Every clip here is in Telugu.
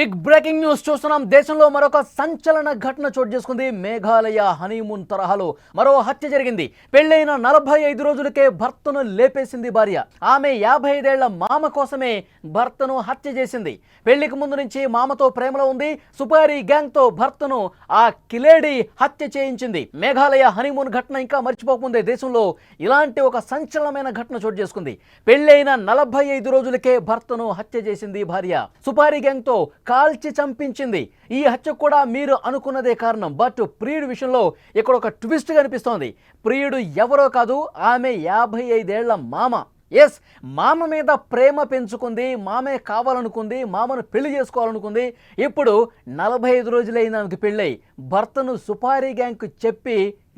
big breaking news చూస్తున్నాం. దేశంలో మరొక సంచలన ఘటన చోటు చేసుకుంది. మేఘాలయ హనీమూన్ తరహాలో మరో హత్య జరిగింది. పెళ్ళైన నలభై ఐదు రోజులకే భర్తను లేపేసింది భార్య. ఆమె యాభై ఐదేళ్ళ మామ కోసమే భర్తను హత్య చేసింది. పెళ్ళికి ముందు నుంచి మామతో ప్రేమలో ఉంది. సుపారీ గ్యాంగ్తో భర్తను ఆ కిలేడి హత్య చేయించింది. మేఘాలయ హనీమూన్ ఘటన ఇంకా మర్చిపోకముందే దేశంలో ఇలాంటి ఒక సంచలనమైన ఘటన చోటు చేసుకుంది. పెళ్ళైన నలభై ఐదు రోజులకే భర్తను హత్య చేసింది భార్య. సుపారీ గ్యాంగ్తో కాల్చి చంపించింది. ఈ హత్య కూడా మీరు అనుకున్నదే కారణం. బట్ ప్రియుడి విషయంలో ఇక్కడ ఒక ట్విస్ట్ కనిపిస్తోంది. ప్రియుడు ఎవరో కాదు ఆమె యాభై ఐదేళ్ళ మామ. ఎస్ మామ మీద ప్రేమ పెంచుకుంది మామే కావాలనుకుంది మామను పెళ్ళి చేసుకోవాలనుకుంది. ఇప్పుడు నలభై ఐదు రోజులైన ఆమెకు పెళ్ళై. భర్తను సుపారీ గ్యాంగ్కు చెప్పి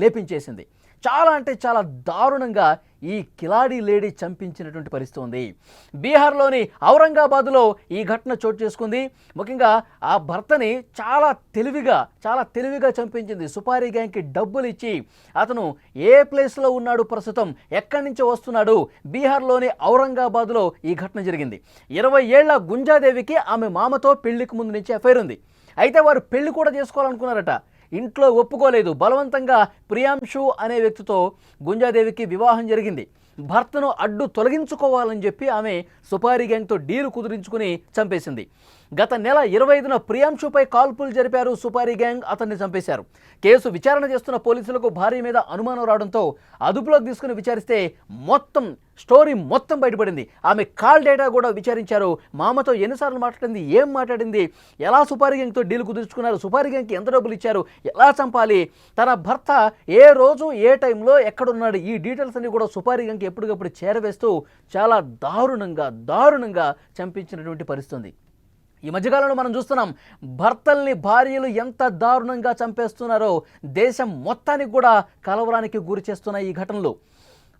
లేపించేసింది. చాలా అంటే చాలా దారుణంగా ఈ కిలాడి లేడీ చంపించినటువంటి పరిస్థితి ఉంది. బీహార్లోని ఔరంగాబాద్లో ఈ ఘటన చోటు చేసుకుంది. ముఖ్యంగా ఆ భర్తని చాలా తెలివిగా చాలా తెలివిగా చంపించింది. సుపారీ గ్యాంగ్కి డబ్బులు ఇచ్చి అతను ఏ ప్లేస్లో ఉన్నాడు ప్రస్తుతం ఎక్కడి నుంచి వస్తున్నాడు బీహార్లోని ఔరంగాబాద్లో ఈ ఘటన జరిగింది. ఇరవై ఏళ్ళ గుంజాదేవికి ఆమె మామతో పెళ్ళికి ముందు నుంచి ఎఫైర్ ఉంది. అయితే వారు పెళ్ళి కూడా చేసుకోవాలనుకున్నారట. ఇంట్లో ఒప్పుకోలేదు. బలవంతంగా ప్రియాంశు అనే వ్యక్తితో గుంజాదేవికి వివాహం జరిగింది. భర్తను అడ్డు తొలగించుకోవాలని చెప్పి ఆమె సుపారీ గ్యాంగ్తో డీలు కుదిరించుకుని చంపేసింది. గత నెల ఇరవై ఐదున ప్రియాంశుపై కాల్పులు జరిపారు సుపారీ గ్యాంగ్ అతన్ని చంపేశారు. కేసు విచారణ చేస్తున్న పోలీసులకు భార్య మీద అనుమానం రావడంతో అదుపులోకి తీసుకుని విచారిస్తే మొత్తం స్టోరీ మొత్తం బయటపడింది. ఆమె కాల్ డేటా కూడా విచారించారు. మామతో ఎన్నిసార్లు మాట్లాడింది ఏం మాట్లాడింది ఎలా సుపారీ గ్యాంగ్తో డీల్ కుదుర్చుకున్నారు సుపారీ గ్యాంగ్కి ఎంత డబ్బులు ఇచ్చారు ఎలా చంపాలి తన భర్త ఏ రోజు ఏ టైంలో ఎక్కడున్నాడు? ఈ డీటెయిల్స్ అన్ని కూడా సుపారీ గ్యాంగ్కి ఎప్పటికప్పుడు చేరవేస్తూ చాలా దారుణంగా దారుణంగా చంపించినటువంటి పరిస్థితుంది. ఈ మధ్యకాలంలో మనం చూస్తున్నాం భర్తల్ని భార్యలు ఎంత దారుణంగా చంపేస్తున్నారో దేశం మొత్తానికి కూడా కలవరానికి గురి చేస్తున్న ఈ ఘటనలు.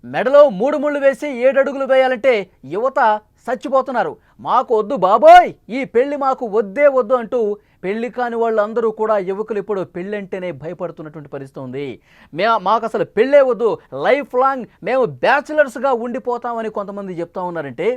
మెడలో మూడు ముళ్ళు వేసి ఏడడుగులు వేయాలంటే యువత చచ్చిపోతున్నారు. మాకు వద్దు బాబోయ్! ఈ పెళ్ళి మాకు వద్దే వద్దు అంటూ పెళ్ళి కాని వాళ్ళందరూ కూడా యువకులు ఇప్పుడు పెళ్ళంటేనే భయపడుతున్నటువంటి పరిస్థితి ఉంది. మే మాకు అసలు పెళ్ళే వద్దు. లైఫ్ లాంగ్ మేము బ్యాచిలర్స్గా ఉండిపోతామని కొంతమంది చెప్తా ఉన్నారంటే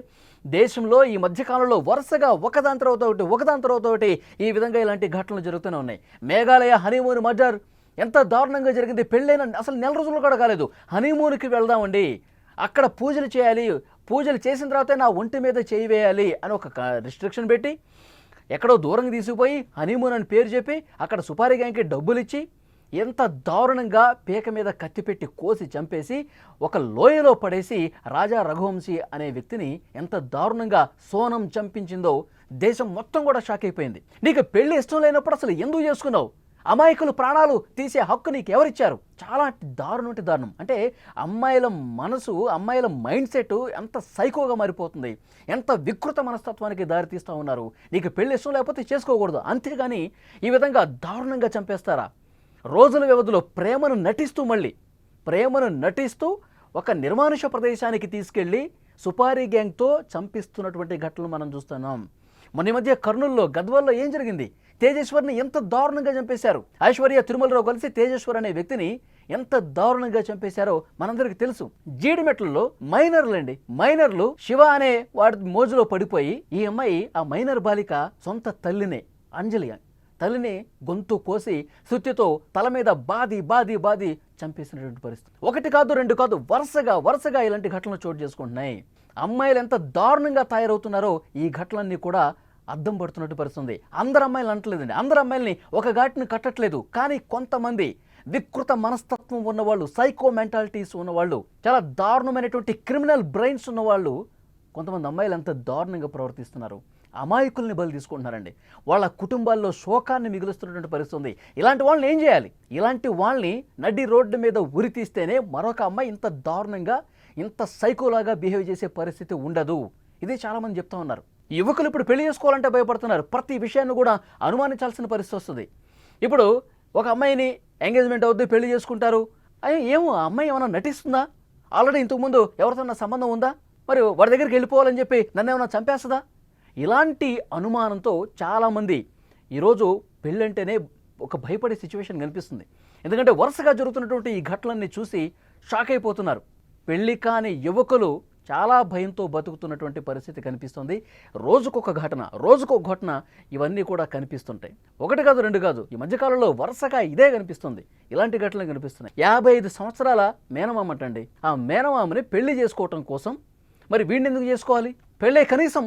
దేశంలో ఈ మధ్యకాలంలో వరుసగా ఒకదాని తర్వాత ఒకటి ఒకదాని తర్వాత ఒకటి ఈ విధంగా ఇలాంటి ఘటనలు జరుగుతూనే ఉన్నాయి. మేఘాలయ హనీమూన్ మర్డర్ ఎంత దారుణంగా జరిగింది. పెళ్ళైన అసలు నెల రోజులు కూడా కాలేదు. హనీమూన్కి వెళ్దామండి. అక్కడ పూజలు చేయాలి. పూజలు చేసిన తర్వాతే నా ఒంటి మీద చేయి వేయాలి అని ఒక రిస్ట్రిక్షన్ పెట్టి ఎక్కడో దూరంగా తీసుకుపోయి హనీమూన్ అని పేరు చెప్పి అక్కడ సుపారీ గ్యాంగ్కి డబ్బులు ఇచ్చి ఎంత దారుణంగా పీక మీద కత్తి పెట్టి కోసి చంపేసి ఒక లోయలో పడేసి రాజా రఘువంశీ అనే వ్యక్తిని ఎంత దారుణంగా సోనం చంపించిందో దేశం మొత్తం కూడా షాక్ అయిపోయింది. నీకు పెళ్ళి ఇష్టం లేనప్పుడు అసలు ఎందుకు చేసుకున్నావు? అమాయకులు ప్రాణాలు తీసే హక్కు నీకు ఎవరిచ్చారు చాలా దారుణం అంటే దారుణం. అంటే అమ్మాయిల మనసు అమ్మాయిల మైండ్ సెట్ ఎంత సైకోగా మారిపోతుంది. ఎంత వికృత మనస్తత్వానికి దారితీస్తూ ఉన్నారు. నీకు పెళ్ళి ఇష్టం లేకపోతే చేసుకోకూడదు. అంతేగాని ఈ విధంగా దారుణంగా చంపేస్తారా? రోజుల వ్యవధిలో ప్రేమను నటిస్తూ మళ్ళీ ప్రేమను నటిస్తూ ఒక నిర్మానుష ప్రదేశానికి తీసుకెళ్ళి సుపారీ గ్యాంగ్తో చంపిస్తున్నటువంటి ఘటనలు మనం చూస్తున్నాం. మొన్న మధ్య కర్నూల్లో గద్వాల్లో ఏం జరిగింది? తేజేశ్వర్ని ఎంత దారుణంగా చంపేశారు? ఐశ్వర్య తిరుమలరావు కలిసి తేజేశ్వర్ అనే వ్యక్తిని ఎంత దారుణంగా చంపేశారో మనందరికీ తెలుసు. జీడిమెట్లలో మైనర్లు అండి మైనర్లు శివ అనే వాడి మోజులో పడిపోయి ఈ అమ్మాయి ఆ మైనర్ బాలిక సొంత తల్లినే అంజలి తల్లిని గొంతు కోసి సుత్తితో తల మీద బాది బాది బాది చంపేసినటువంటి పరిస్థితి. ఒకటి కాదు రెండు కాదు వరుసగా వరుసగా ఇలాంటి ఘటనలు చోటు చేసుకుంటున్నాయి. అమ్మాయిలు ఎంత దారుణంగా తయారవుతున్నారో ఈ ఘటనలన్నీ కూడా అద్దం పడుతున్నట్టు పరిస్థితుంది అందరు అమ్మాయిలు అంటలేదండి అందరు అమ్మాయిల్ని ఒక ఘాటిని కట్టట్లేదు. కానీ కొంతమంది వికృత మనస్తత్వం ఉన్నవాళ్ళు సైకో మెంటాలిటీస్ ఉన్నవాళ్ళు చాలా దారుణమైనటువంటి క్రిమినల్ బ్రెయిన్స్ ఉన్నవాళ్ళు కొంతమంది అమ్మాయిలు ఎంత దారుణంగా ప్రవర్తిస్తున్నారు. అమాయకుల్ని బలి తీసుకుంటున్నారండి. వాళ్ళ కుటుంబాల్లో శోకాన్ని మిగులుస్తున్నటువంటి పరిస్థితుంది. ఇలాంటి వాళ్ళని ఏం చేయాలి? ఇలాంటి వాళ్ళని నడి రోడ్డు మీద ఉరి తీస్తేనే మరొక అమ్మాయి ఇంత దారుణంగా ఇంత సైకోలాగా బిహేవ్ చేసే పరిస్థితి ఉండదు. ఇది చాలామంది చెప్తా ఉన్నారు. యువకులు ఇప్పుడు పెళ్ళి చేసుకోవాలంటే భయపడుతున్నారు. ప్రతి విషయాన్ని కూడా అనుమానించాల్సిన పరిస్థితి వస్తుంది. ఇప్పుడు ఒక అమ్మాయిని ఎంగేజ్మెంట్ అవుద్ది పెళ్ళి చేసుకుంటారు. అయ్యో ఏమో ఆ అమ్మాయి ఏమైనా నటిస్తుందా? ఆల్రెడీ ఇంతకుముందు ఎవరితో నా సంబంధం ఉందా? మరి వాడి దగ్గరికి వెళ్ళిపోవాలని చెప్పి నన్ను ఏమైనా చంపేస్తుందా? ఇలాంటి అనుమానంతో చాలామంది ఈరోజు పెళ్ళంటేనే ఒక భయపడే సిచ్యువేషన్ కనిపిస్తుంది. ఎందుకంటే వరుసగా జరుగుతున్నటువంటి ఈ ఘటనల్ని చూసి షాక్ అయిపోతున్నారు. పెళ్ళి కాని యువకులు చాలా భయంతో బతుకుతున్నటువంటి పరిస్థితి కనిపిస్తుంది. రోజుకొక ఘటన రోజుకొక ఘటన ఇవన్నీ కూడా కనిపిస్తుంటాయి. ఒకటి కాదు రెండు కాదు ఈ మధ్యకాలంలో వరుసగా ఇదే కనిపిస్తుంది. ఇలాంటి ఘటనలు కనిపిస్తున్నాయి. యాభై ఐదు సంవత్సరాల మేనమామ అంటండి ఆ మేనమామని పెళ్ళి చేసుకోవటం కోసం మరి వీడిని ఎందుకు చేసుకోవాలి? పెళ్ళే కనీసం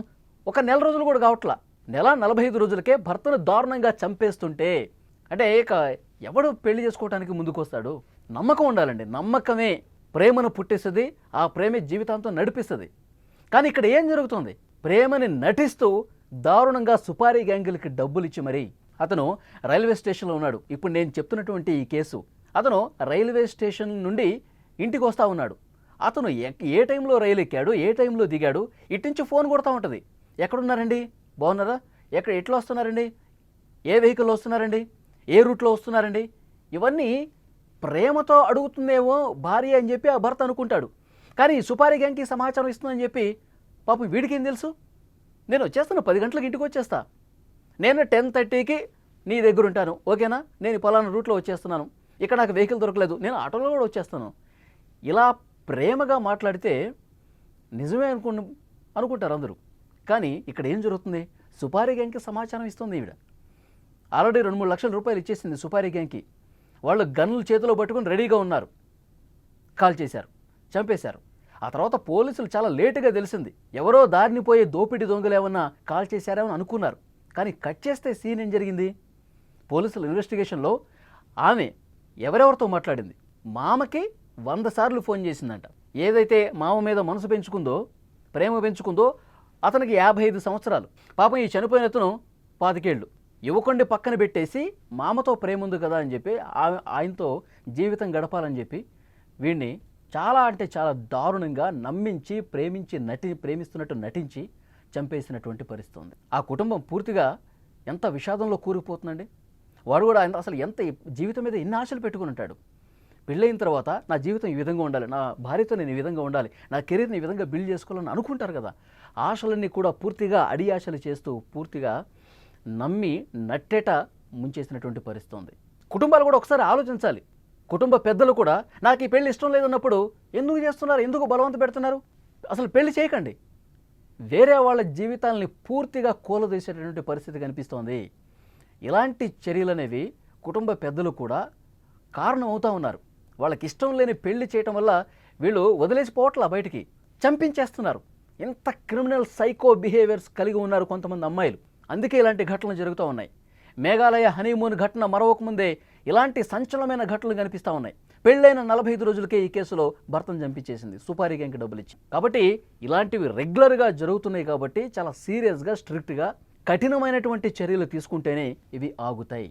ఒక నెల రోజులు కూడా కావట్లా. నెల నలభై ఐదు రోజులకే భర్తను దారుణంగా చంపేస్తుంటే అంటే ఇక ఎవడు పెళ్ళి చేసుకోవడానికి ముందుకు వస్తాడు నమ్మకం ఉండాలండి. నమ్మకమే. ప్రేమను పుట్టిస్తుంది ఆ ప్రేమే జీవితాంతం నడిపిస్తుంది. కానీ ఇక్కడ ఏం జరుగుతుంది? ప్రేమని నటిస్తూ దారుణంగా సుపారీ గ్యాంగులకి డబ్బులు ఇచ్చి మరీ. అతను రైల్వే స్టేషన్లో ఉన్నాడు. ఇప్పుడు నేను చెప్తున్నటువంటి ఈ కేసు. అతను రైల్వే స్టేషన్ నుండి ఇంటికి వస్తూ ఉన్నాడు. అతను ఏ టైంలో రైలు ఎక్కాడు ఏ టైంలో దిగాడు ఇటు నుంచి ఫోన్ కొడతా ఉంటుంది. ఎక్కడున్నారండి? బాగున్నారా? ఎక్కడ ఎట్లా వస్తున్నారండి? ఏ వెహికల్లో వస్తున్నారండి? ఏ రూట్లో వస్తున్నారండి? ఇవన్నీ ప్రేమతో అడుగుతుందేమో భార్య అని చెప్పి ఆ భర్త అనుకుంటాడు. కానీ సుపారీ గ్యాంగ్కి సమాచారం ఇస్తుందని చెప్పి పాపం వీడికి ఏం తెలుసు? నేను వచ్చేస్తాను పది గంటలకు ఇంటికి వచ్చేస్తా. నేను టెన్ థర్టీకి నీ దగ్గర ఉంటాను ఓకేనా? నేను పలానా రూట్లో వచ్చేస్తున్నాను. ఇక్కడ నాకు వెహికల్ దొరకలేదు నేను ఆటోలో కూడా వచ్చేస్తాను. ఇలా ప్రేమగా మాట్లాడితే నిజమే అనుకు అనుకుంటారు అందరూ. కానీ ఇక్కడ ఏం జరుగుతుంది? సుపారీ గ్యాంగ్కి సమాచారం ఇస్తుంది ఈవిడ. ఆల్రెడీ రెండు మూడు లక్షల రూపాయలు ఇచ్చేసింది సుపారీ గ్యాంగ్కి. వాళ్ళు గన్నులు చేతిలో పట్టుకుని రెడీగా ఉన్నారు. కాల్ చేశారు. చంపేశారు. ఆ తర్వాత పోలీసులు చాలా లేటుగా తెలిసింది. ఎవరో దారిని పోయే దోపిడీ దొంగలు ఏమన్నా కాల్ చేశారేమని అనుకున్నారు. కానీ కట్ చేస్తే సీన్ ఏం జరిగింది? పోలీసుల ఇన్వెస్టిగేషన్లో ఆమె ఎవరెవరితో మాట్లాడింది? మామకి వంద సార్లు ఫోన్ చేసిందంట. ఏదైతే మామ మీద మనసు పెంచుకుందో ప్రేమ పెంచుకుందో అతనికి యాభై ఐదు సంవత్సరాలు. పాపం ఈ చనిపోయిన అతను పాతికేళ్ళు. యువకుడిని పక్కన పెట్టేసి మామతో ప్రేమ ఉంది కదా అని చెప్పి ఆ- ఆయనతో జీవితం గడపాలని చెప్పి వీడిని చాలా అంటే చాలా దారుణంగా నమ్మించి ప్రేమించి నటి ప్రేమిస్తున్నట్టు నటించి చంపేసినటువంటి పరిస్థితి ఉంది. ఆ కుటుంబం పూర్తిగా ఎంత విషాదంలో కూరుకుపోతుందండి? వాడు కూడా ఆయన అసలు ఎంత జీవితం మీద ఎన్ని ఆశలు పెట్టుకుని ఉంటాడు? పెళ్ళైన తర్వాత నా జీవితం ఈ విధంగా ఉండాలి నా భార్యతో నేను ఈ విధంగా ఉండాలి నా కెరీర్ని ఈ విధంగా బిల్డ్ చేసుకోవాలని అనుకుంటారు కదా? ఆశలన్నీ కూడా పూర్తిగా అడి ఆశలు చేస్తూ పూర్తిగా నమ్మి నట్టేట ముంచేసినటువంటి పరిస్థితి ఉంది. కుటుంబాలు కూడా ఒకసారి ఆలోచించాలి. కుటుంబ పెద్దలు కూడా నాకు ఈ పెళ్ళి ఇష్టం లేదన్నప్పుడు ఎందుకు చేస్తున్నారు? ఎందుకు బలవంత పెడుతున్నారు? అసలు పెళ్ళి చేయకండి. వేరే వాళ్ళ జీవితాలని పూర్తిగా కూలదీసేటటువంటి పరిస్థితి కనిపిస్తోంది. ఇలాంటి చర్యలు అనేవి కుటుంబ పెద్దలు కూడా కారణం అవుతూ ఉన్నారు. వాళ్ళకి ఇష్టం లేని పెళ్ళి చేయటం వల్ల వీళ్ళు వదిలేసిపోవట్ల బయటికి? చంపించేస్తున్నారు. ఇంత క్రిమినల్ సైకో బిహేవియర్స్ కలిగి ఉన్నారు కొంతమంది అమ్మాయిలు. అందుకే ఇలాంటి ఘటనలు జరుగుతూ ఉన్నాయి. మేఘాలయ హనీమూన్ ఘటన మరొకముందే ఇలాంటి సంచలనమైన ఘటనలు కనిపిస్తూ ఉన్నాయి. పెళ్ళైన నలభై ఐదు రోజులకే ఈ కేసులో భర్తను చంపించేసింది సుపారీ గ్యాంగ్కి డబ్బులు ఇచ్చి. కాబట్టి ఇలాంటివి రెగ్యులర్గా జరుగుతున్నాయి కాబట్టి చాలా సీరియస్గా స్ట్రిక్ట్గా కఠినమైనటువంటి చర్యలు తీసుకుంటేనే ఇవి ఆగుతాయి.